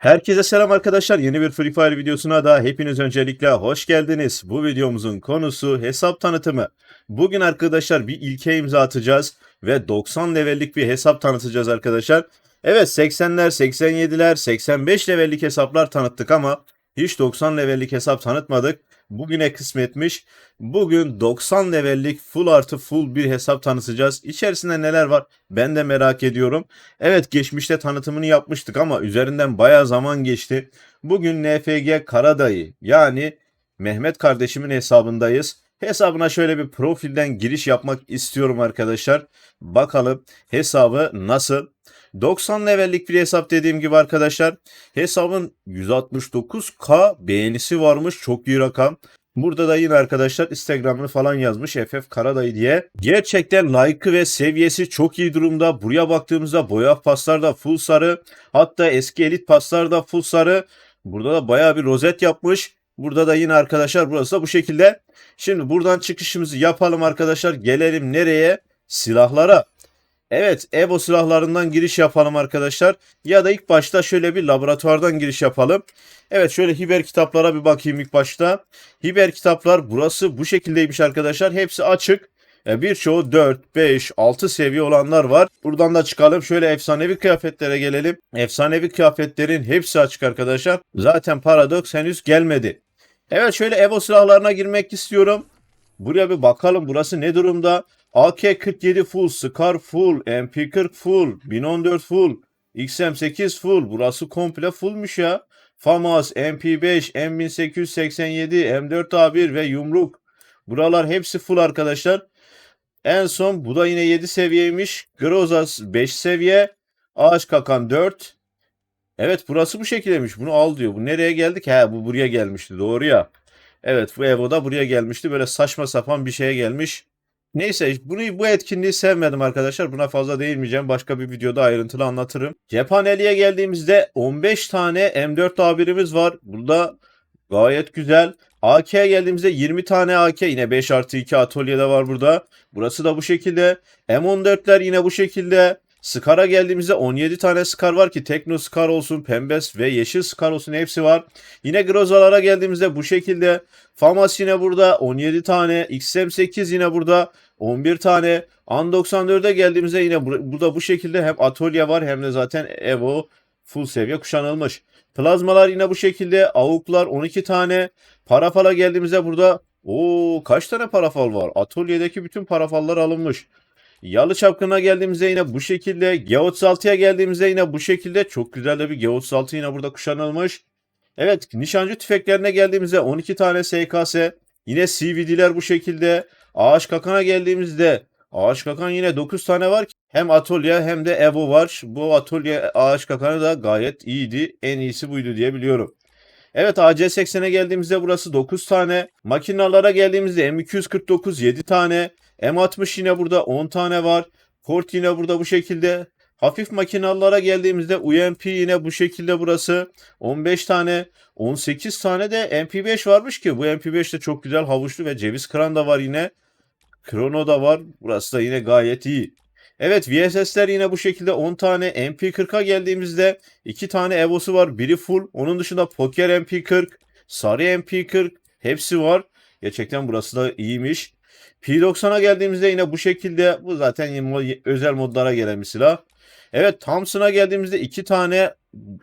Herkese selam arkadaşlar. Yeni bir Free Fire videosuna da hepiniz öncelikle hoş geldiniz. Bu videomuzun konusu hesap tanıtımı. Bugün arkadaşlar bir ilke imza atacağız ve 90 levellik bir hesap tanıtacağız arkadaşlar. Evet 80'ler, 87'ler, 85 levellik hesaplar tanıttık ama hiç 90 levellik hesap tanıtmadık. Bugüne kısmetmiş. Bugün 90 levellik full artı full bir hesap tanıtacağız. İçerisinde neler var ben de merak ediyorum. Evet geçmişte tanıtımını yapmıştık ama üzerinden bayağı zaman geçti. Bugün NFG Karadayı yani Mehmet kardeşimin hesabındayız. Hesabına şöyle bir profilden giriş yapmak istiyorum arkadaşlar. Bakalım hesabı nasıl? 90 levellik bir hesap dediğim gibi arkadaşlar. Hesabın 169k beğenisi varmış. Çok iyi rakam. Burada da yine arkadaşlar Instagram'ını falan yazmış FF Karadayı diye. Gerçekten like'ı ve seviyesi çok iyi durumda. Buraya baktığımızda boya paslar da full sarı. Hatta eski elit paslar da full sarı. Burada da bayağı bir rozet yapmış. Burada da yine arkadaşlar burası da bu şekilde. Şimdi buradan çıkışımızı yapalım arkadaşlar. Gelelim nereye? Silahlara. Evet Evo silahlarından giriş yapalım arkadaşlar. Ya da ilk başta şöyle bir laboratuvardan giriş yapalım. Evet şöyle hiber kitaplara bir bakayım ilk başta. Hiber kitaplar burası bu şekildeymiş arkadaşlar. Hepsi açık. E, Birçoğu 4, 5, 6 seviye olanlar var. Buradan da çıkalım. Şöyle efsanevi kıyafetlere gelelim. Efsanevi kıyafetlerin hepsi açık arkadaşlar. Zaten paradoks henüz gelmedi. Evet şöyle Evo silahlarına girmek istiyorum. Buraya bir bakalım burası ne durumda? AK-47 full, Scar full, MP40 full, 1014 full, XM8 full. Burası komple fullmuş ya. FAMAS, MP5, M1887, M4A1 ve yumruk. Buralar hepsi full arkadaşlar. En son bu da yine 7 seviyeymiş. Grozas 5 seviye. Ağaç kakan 4. Evet burası bu şekildeymiş. Bunu al diyor. Bu nereye geldik? He bu buraya gelmişti. Doğru ya. Evet bu Evo da buraya gelmişti. Böyle saçma sapan bir şeye gelmiş. Neyse bunu bu etkinliği sevmedim arkadaşlar. Buna fazla değinmeyeceğim. Başka bir videoda ayrıntılı anlatırım. Cephaneliğe geldiğimizde 15 tane M4 tabirimiz var. Burada gayet güzel. AK'ye geldiğimizde 20 tane AK yine 5 artı 2 atölyede var burada. Burası da bu şekilde. M14'ler yine bu şekilde. Scar'a geldiğimizde 17 tane Scar var ki Tekno Scar olsun, Pembes ve Yeşil Scar olsun hepsi var. Yine Grozalara geldiğimizde bu şekilde. Famas yine burada 17 tane. XM8 yine burada 11 tane. An 94'e geldiğimizde yine bur- burada bu şekilde hem atölye var hem de zaten Evo full seviye kuşanılmış. Plazmalar yine bu şekilde. Avuklar 12 tane. Parafala geldiğimizde burada o kaç tane parafal var? Atölyedeki bütün parafallar alınmış. Yalı Çapkın'a geldiğimizde yine bu şekilde. G36'ya geldiğimizde yine bu şekilde. Çok güzel de bir G36 yine burada kuşanılmış. Evet nişancı tüfeklerine geldiğimizde 12 tane SKS. Yine CVD'ler bu şekilde. Ağaç Kakan'a geldiğimizde Ağaç Kakan yine 9 tane var. ki Hem Atölye hem de Evo var. Bu Atölye Ağaç Kakan'ı da gayet iyiydi. En iyisi buydu diye biliyorum. Evet AC80'e geldiğimizde burası 9 tane. Makinalara geldiğimizde M249 7 tane. M60 yine burada 10 tane var. Port yine burada bu şekilde. Hafif makinalara geldiğimizde UMP yine bu şekilde burası. 15 tane. 18 tane de MP5 varmış ki bu MP5 de çok güzel havuçlu ve ceviz kıran da var yine. Krono da var. Burası da yine gayet iyi. Evet VSS'ler yine bu şekilde 10 tane MP40'a geldiğimizde 2 tane Evo'su var. Biri full. Onun dışında Poker MP40, Sarı MP40 hepsi var. Gerçekten burası da iyiymiş. P90'a geldiğimizde yine bu şekilde bu zaten özel modlara gelen bir silah. Evet Thompson'a geldiğimizde 2 tane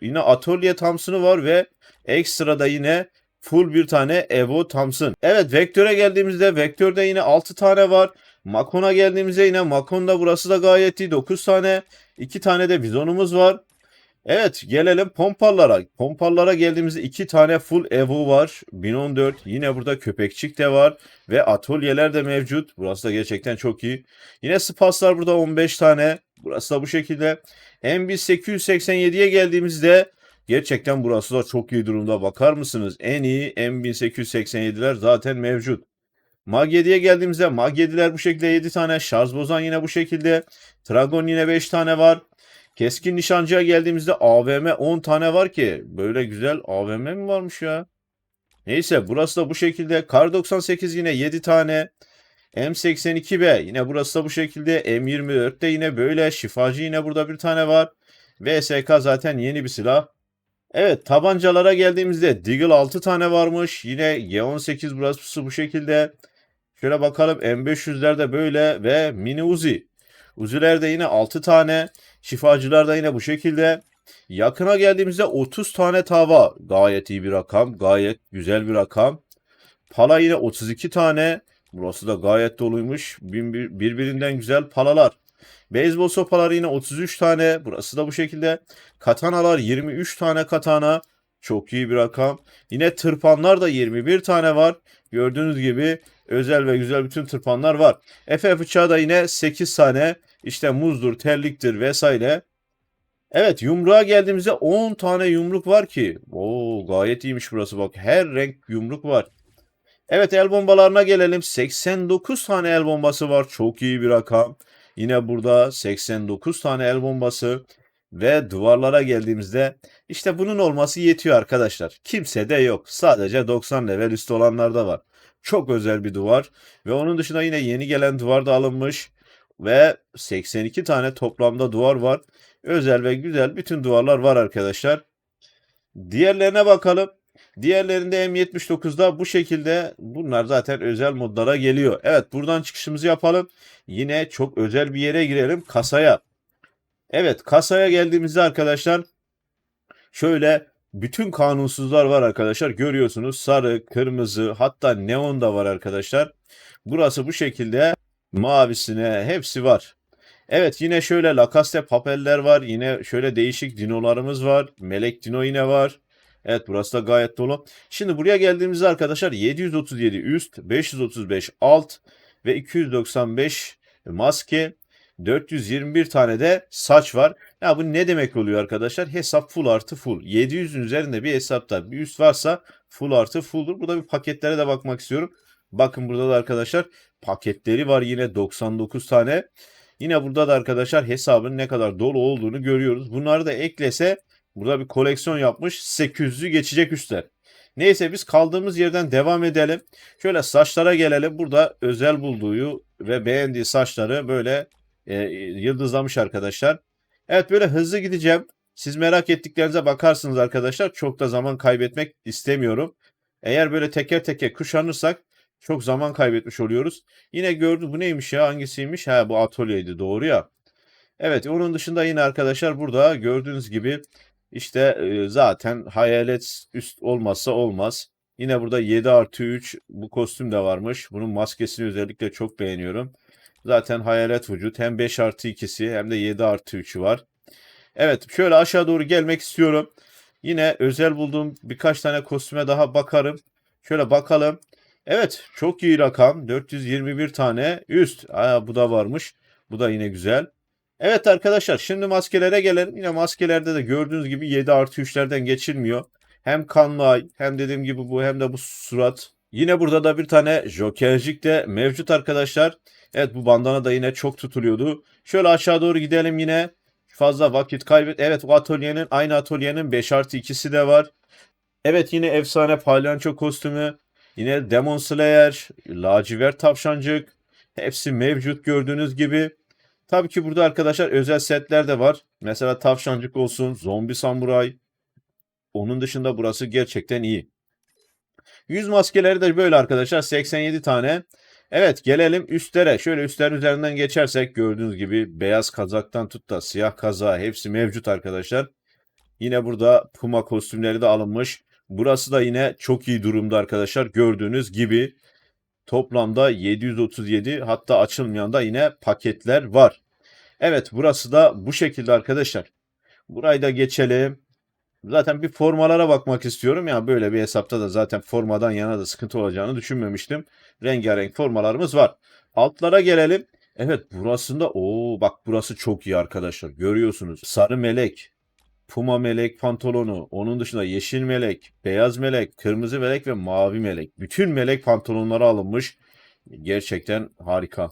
yine atölye Thompson'ı var ve ekstra da yine full bir tane Evo Thompson. Evet Vector'e geldiğimizde Vector'da yine 6 tane var. Makon'a geldiğimizde yine Makon'da burası da gayet iyi 9 tane. 2 tane de bizonumuz var. Evet gelelim pompallara. Pompallara geldiğimizde 2 tane full Evo var. 1014 yine burada köpekçik de var. Ve atölyeler de mevcut. Burası da gerçekten çok iyi. Yine spaslar burada 15 tane. Burası da bu şekilde. M1887'ye geldiğimizde gerçekten burası da çok iyi durumda. Bakar mısınız? En iyi M1887'ler zaten mevcut. Mag 7'ye geldiğimizde Mag 7'ler bu şekilde 7 tane. Şarj bozan yine bu şekilde. Dragon yine 5 tane var. Keskin nişancıya geldiğimizde AVM 10 tane var ki. Böyle güzel AVM mi varmış ya? Neyse burası da bu şekilde. Kar 98 yine 7 tane. M82B yine burası da bu şekilde. M24'te yine böyle. Şifacı yine burada bir tane var. VSK zaten yeni bir silah. Evet tabancalara geldiğimizde Deagle 6 tane varmış. Yine G18 burası bu şekilde. Şöyle bakalım M500'lerde böyle ve mini Uzi. Uzi'lerde yine 6 tane. Şifacılarda yine bu şekilde. Yakına geldiğimizde 30 tane tava. Gayet iyi bir rakam. Gayet güzel bir rakam. Pala yine 32 tane. Burası da gayet doluymuş. Birbirinden güzel palalar. Beyzbol sopaları yine 33 tane. Burası da bu şekilde. Katanalar 23 tane katana. Çok iyi bir rakam. Yine tırpanlar da 21 tane var. Gördüğünüz gibi özel ve güzel bütün tırpanlar var. Efe bıçağı da yine 8 tane. İşte muzdur, terliktir vesaire. Evet yumruğa geldiğimizde 10 tane yumruk var ki. Oo gayet iyiymiş burası bak. Her renk yumruk var. Evet el bombalarına gelelim. 89 tane el bombası var. Çok iyi bir rakam. Yine burada 89 tane el bombası ve duvarlara geldiğimizde işte bunun olması yetiyor arkadaşlar. Kimse de yok. Sadece 90 level üstü olanlarda var. Çok özel bir duvar ve onun dışında yine yeni gelen duvar da alınmış ve 82 tane toplamda duvar var. Özel ve güzel bütün duvarlar var arkadaşlar. Diğerlerine bakalım. Diğerlerinde M79'da bu şekilde bunlar zaten özel modlara geliyor. Evet buradan çıkışımızı yapalım. Yine çok özel bir yere girelim kasaya. Evet kasaya geldiğimizde arkadaşlar şöyle bütün kanunsuzlar var arkadaşlar. Görüyorsunuz sarı, kırmızı hatta neon da var arkadaşlar. Burası bu şekilde mavisine hepsi var. Evet yine şöyle Lacaste papeller var. Yine şöyle değişik dinolarımız var. Melek dino yine var. Evet burası da gayet dolu. Şimdi buraya geldiğimizde arkadaşlar 737 üst, 535 alt ve 295 maske, 421 tane de saç var. Ya bu ne demek oluyor arkadaşlar? Hesap full artı full. 700'ün üzerinde bir hesapta bir üst varsa full artı fulldur. Burada bir paketlere de bakmak istiyorum. Bakın burada da arkadaşlar paketleri var yine 99 tane. Yine burada da arkadaşlar hesabın ne kadar dolu olduğunu görüyoruz. Bunları da eklese burada bir koleksiyon yapmış 800'ü geçecek üstler. Neyse biz kaldığımız yerden devam edelim. Şöyle saçlara gelelim. Burada özel bulduğu ve beğendiği saçları böyle e, yıldızlamış arkadaşlar. Evet böyle hızlı gideceğim. Siz merak ettiklerinize bakarsınız arkadaşlar. Çok da zaman kaybetmek istemiyorum. Eğer böyle teker teker kuşanırsak çok zaman kaybetmiş oluyoruz. Yine gördü bu neymiş ya hangisiymiş? Ha bu atölyeydi doğru ya. Evet onun dışında yine arkadaşlar burada gördüğünüz gibi işte e, zaten hayalet üst olmazsa olmaz. Yine burada 7 artı 3 bu kostüm de varmış. Bunun maskesini özellikle çok beğeniyorum. Zaten hayalet vücut hem 5 artı 2'si hem de 7 artı 3'ü var. Evet şöyle aşağı doğru gelmek istiyorum. Yine özel bulduğum birkaç tane kostüme daha bakarım. Şöyle bakalım. Evet çok iyi rakam. 421 tane üst. Aa, bu da varmış. Bu da yine güzel. Evet arkadaşlar şimdi maskelere gelelim. Yine maskelerde de gördüğünüz gibi 7 artı 3'lerden geçilmiyor. Hem kanlı ay hem dediğim gibi bu hem de bu surat. Yine burada da bir tane jokercik de mevcut arkadaşlar. Evet bu bandana da yine çok tutuluyordu. Şöyle aşağı doğru gidelim yine. Fazla vakit kaybet. Evet bu atölyenin aynı atölyenin 5 artı 2'si de var. Evet yine efsane palyanço kostümü. Yine Demon Slayer, lacivert tavşancık. Hepsi mevcut gördüğünüz gibi. Tabii ki burada arkadaşlar özel setler de var. Mesela tavşancık olsun, zombi samuray. Onun dışında burası gerçekten iyi. Yüz maskeleri de böyle arkadaşlar 87 tane. Evet gelelim üstlere. Şöyle üstlerin üzerinden geçersek gördüğünüz gibi beyaz kazaktan tut da siyah kazağı hepsi mevcut arkadaşlar. Yine burada Puma kostümleri de alınmış. Burası da yine çok iyi durumda arkadaşlar. Gördüğünüz gibi toplamda 737 hatta açılmayan da yine paketler var. Evet burası da bu şekilde arkadaşlar. Burayı da geçelim. Zaten bir formalara bakmak istiyorum. Ya böyle bir hesapta da zaten formadan yana da sıkıntı olacağını düşünmemiştim. Rengarenk formalarımız var. Altlara gelelim. Evet burasında o bak burası çok iyi arkadaşlar. Görüyorsunuz. Sarı melek, puma melek pantolonu, onun dışında yeşil melek, beyaz melek, kırmızı melek ve mavi melek. Bütün melek pantolonları alınmış. Gerçekten harika.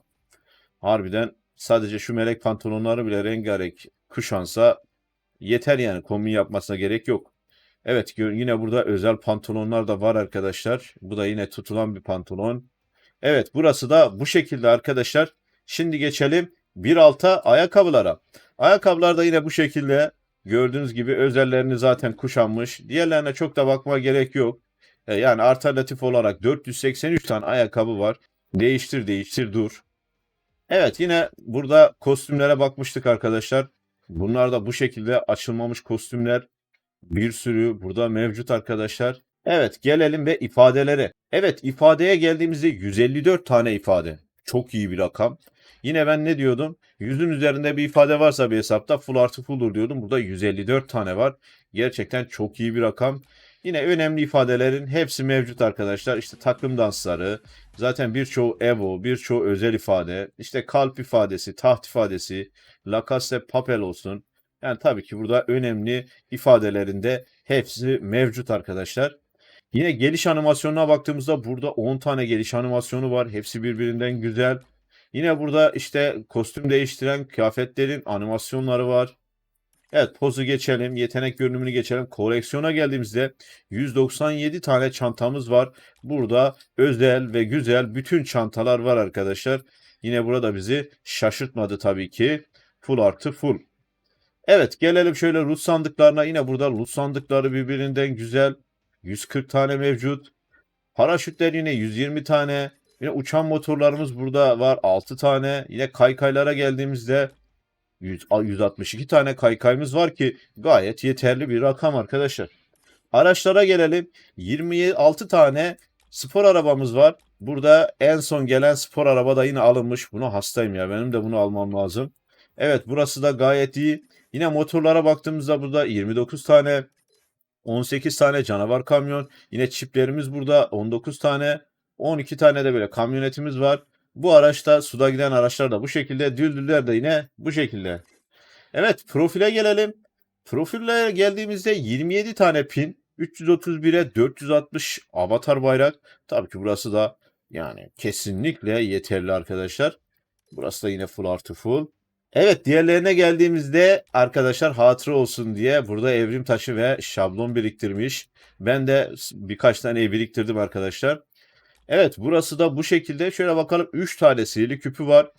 Harbiden sadece şu melek pantolonları bile rengarenk kuşansa yeter yani kombin yapmasına gerek yok. Evet yine burada özel pantolonlar da var arkadaşlar. Bu da yine tutulan bir pantolon. Evet burası da bu şekilde arkadaşlar. Şimdi geçelim bir alta ayakkabılara. Ayakkabılar da yine bu şekilde Gördüğünüz gibi özellerini zaten kuşanmış. Diğerlerine çok da bakma gerek yok. E, yani alternatif olarak 483 tane ayakkabı var. Değiştir değiştir dur. Evet yine burada kostümlere bakmıştık arkadaşlar. Bunlar da bu şekilde açılmamış kostümler. Bir sürü burada mevcut arkadaşlar. Evet gelelim ve ifadelere. Evet ifadeye geldiğimizde 154 tane ifade. Çok iyi bir rakam. Yine ben ne diyordum? Yüzün üzerinde bir ifade varsa bir hesapta full artı full'dur diyordum. Burada 154 tane var. Gerçekten çok iyi bir rakam. Yine önemli ifadelerin hepsi mevcut arkadaşlar. İşte takım dansları, zaten birçoğu Evo, birçoğu özel ifade, işte kalp ifadesi, taht ifadesi, La Casa de Papel olsun. Yani tabii ki burada önemli ifadelerinde hepsi mevcut arkadaşlar. Yine geliş animasyonuna baktığımızda burada 10 tane geliş animasyonu var. Hepsi birbirinden güzel. Yine burada işte kostüm değiştiren kıyafetlerin animasyonları var. Evet pozu geçelim. Yetenek görünümünü geçelim. Koleksiyona geldiğimizde 197 tane çantamız var. Burada özel ve güzel bütün çantalar var arkadaşlar. Yine burada bizi şaşırtmadı tabii ki. Full artı full. Evet gelelim şöyle loot sandıklarına. Yine burada loot sandıkları birbirinden güzel. 140 tane mevcut. Paraşütler yine 120 tane. Yine uçan motorlarımız burada var 6 tane. Yine kaykaylara geldiğimizde 100 162 tane kaykayımız var ki gayet yeterli bir rakam arkadaşlar. Araçlara gelelim. 26 tane spor arabamız var. Burada en son gelen spor araba da yine alınmış. Bunu hastayım ya. Benim de bunu almam lazım. Evet burası da gayet iyi. Yine motorlara baktığımızda burada 29 tane 18 tane canavar kamyon. Yine çiplerimiz burada 19 tane. 12 tane de böyle kamyonetimiz var. Bu araçta suda giden araçlar da bu şekilde. Düldüller de yine bu şekilde. Evet profile gelelim. Profille geldiğimizde 27 tane pin. 331'e 460 avatar bayrak. Tabii ki burası da yani kesinlikle yeterli arkadaşlar. Burası da yine full artı full. Evet diğerlerine geldiğimizde arkadaşlar hatıra olsun diye burada evrim taşı ve şablon biriktirmiş. Ben de birkaç tane biriktirdim arkadaşlar. Evet burası da bu şekilde. Şöyle bakalım 3 tane sihirli küpü var.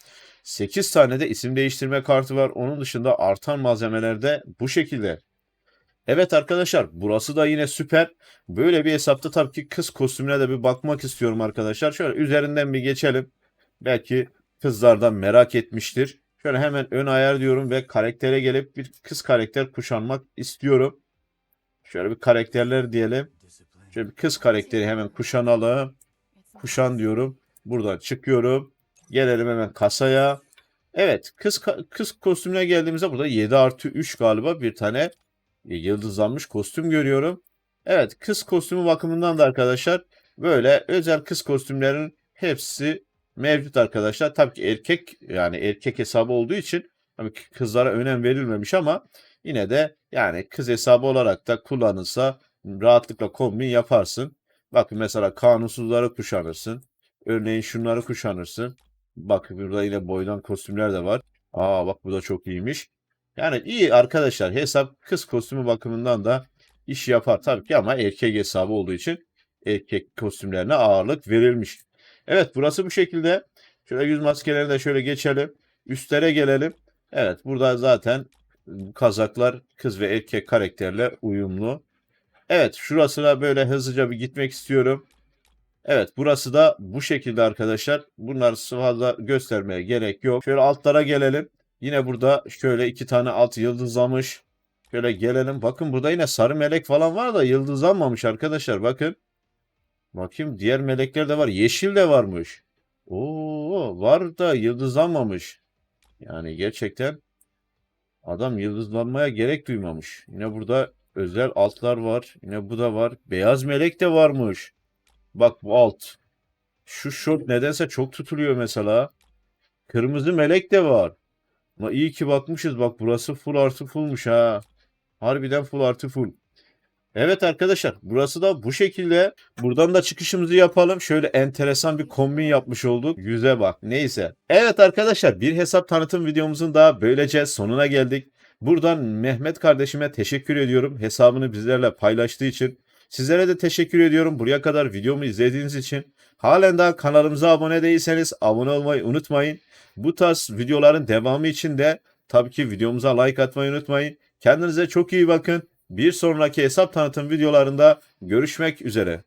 8 tane de isim değiştirme kartı var. Onun dışında artan malzemelerde bu şekilde. Evet arkadaşlar burası da yine süper. Böyle bir hesapta tabii ki kız kostümüne de bir bakmak istiyorum arkadaşlar. Şöyle üzerinden bir geçelim. Belki kızlardan merak etmiştir. Şöyle hemen ön ayar diyorum ve karaktere gelip bir kız karakter kuşanmak istiyorum. Şöyle bir karakterler diyelim. Şöyle bir kız karakteri hemen kuşanalım. Kuşan diyorum. Buradan çıkıyorum. Gelelim hemen kasaya. Evet kız kız kostümüne geldiğimizde burada 7 artı 3 galiba bir tane yıldızlanmış kostüm görüyorum. Evet kız kostümü bakımından da arkadaşlar böyle özel kız kostümlerin hepsi mevcut arkadaşlar. Tabii ki erkek yani erkek hesabı olduğu için tabii ki kızlara önem verilmemiş ama yine de yani kız hesabı olarak da kullanılsa rahatlıkla kombin yaparsın. Bakın mesela kanunsuzları kuşanırsın. Örneğin şunları kuşanırsın. Bak burada yine boydan kostümler de var. Aa bak bu da çok iyiymiş. Yani iyi arkadaşlar hesap kız kostümü bakımından da iş yapar tabii ki ama erkek hesabı olduğu için erkek kostümlerine ağırlık verilmiş. Evet burası bu şekilde. Şöyle yüz maskelerine de şöyle geçelim. Üstlere gelelim. Evet burada zaten kazaklar kız ve erkek karakterle uyumlu. Evet şurasına böyle hızlıca bir gitmek istiyorum. Evet burası da bu şekilde arkadaşlar. Bunları fazla göstermeye gerek yok. Şöyle altlara gelelim. Yine burada şöyle iki tane alt yıldızlamış. Şöyle gelelim. Bakın burada yine sarı melek falan var da yıldızlanmamış arkadaşlar. Bakın. Bakayım diğer melekler de var. Yeşil de varmış. Oo var da yıldızlanmamış. Yani gerçekten adam yıldızlanmaya gerek duymamış. Yine burada özel altlar var. Yine bu da var. Beyaz melek de varmış. Bak bu alt. Şu şort nedense çok tutuluyor mesela. Kırmızı melek de var. Ama iyi ki bakmışız. Bak burası full artı fullmuş ha. Harbiden full artı full. Evet arkadaşlar burası da bu şekilde. Buradan da çıkışımızı yapalım. Şöyle enteresan bir kombin yapmış olduk. Yüze bak neyse. Evet arkadaşlar bir hesap tanıtım videomuzun daha böylece sonuna geldik. Buradan Mehmet kardeşime teşekkür ediyorum. Hesabını bizlerle paylaştığı için. Sizlere de teşekkür ediyorum buraya kadar videomu izlediğiniz için. Halen daha kanalımıza abone değilseniz abone olmayı unutmayın. Bu tarz videoların devamı için de tabii ki videomuza like atmayı unutmayın. Kendinize çok iyi bakın. Bir sonraki hesap tanıtım videolarında görüşmek üzere.